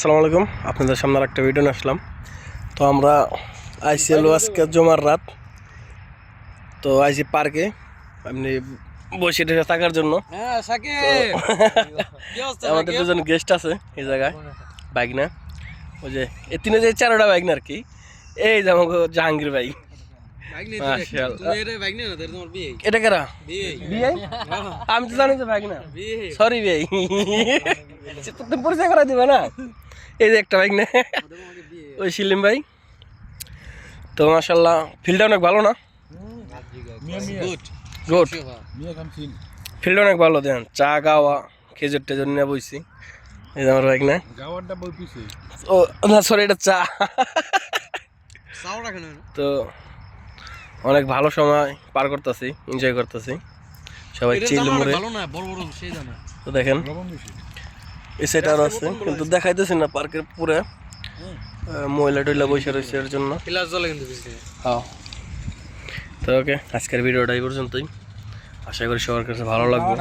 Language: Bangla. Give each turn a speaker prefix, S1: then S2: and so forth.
S1: আসসালামু আলাইকুম। আপনাদের সামনে আর একটা ভিডিও নিয়ে আসলাম। তো আমরা আইসিএল আজকে জমার রাত। তো আইসি পার্কে এমনি বসে টসে থাকার জন্য।
S2: হ্যাঁ
S1: আমাদের দুজন গেস্ট আছে এই জায়গায় বাইক না ওই যে এই তিনে যে চারোটা বাইক না আর কি। এই যে আমাকে জাহাঙ্গীর ভাই।
S2: এটা
S1: কেরা? আমি তো জানি যে বাইক না সরি ভাই পরিচয় করা দিবে না? এই যে একটা বাইক না। ওই শিলিম ভাই। তো মাসাল্লাহ ফিল্ডটা অনেক ভালো না?
S2: গুড
S1: ফিল্ড অনেক ভালো দেন। চা খাওয়া খেজুর টেজুর নিয়ে বইছি। এই যে আমার বাইক না। ও না সরি এটা চা। তো অনেক ভালো সময় পার করতেছি এনজয় করতেছি। সবাই চিল মুড়ে
S2: ভালো না বড় বড় সেই জানা
S1: তো দেখেন। এই সেট আরও আছে কিন্তু দেখাইতেছি না পার্কের পুরে আহ, ময়লা টয়লা বসে রয়েছে এর জন্য। হ্যাঁ। তো ওকে আজকের ভিডিওটা এই পর্যন্তই। আশা করি সবার কাছে ভালো লাগবে।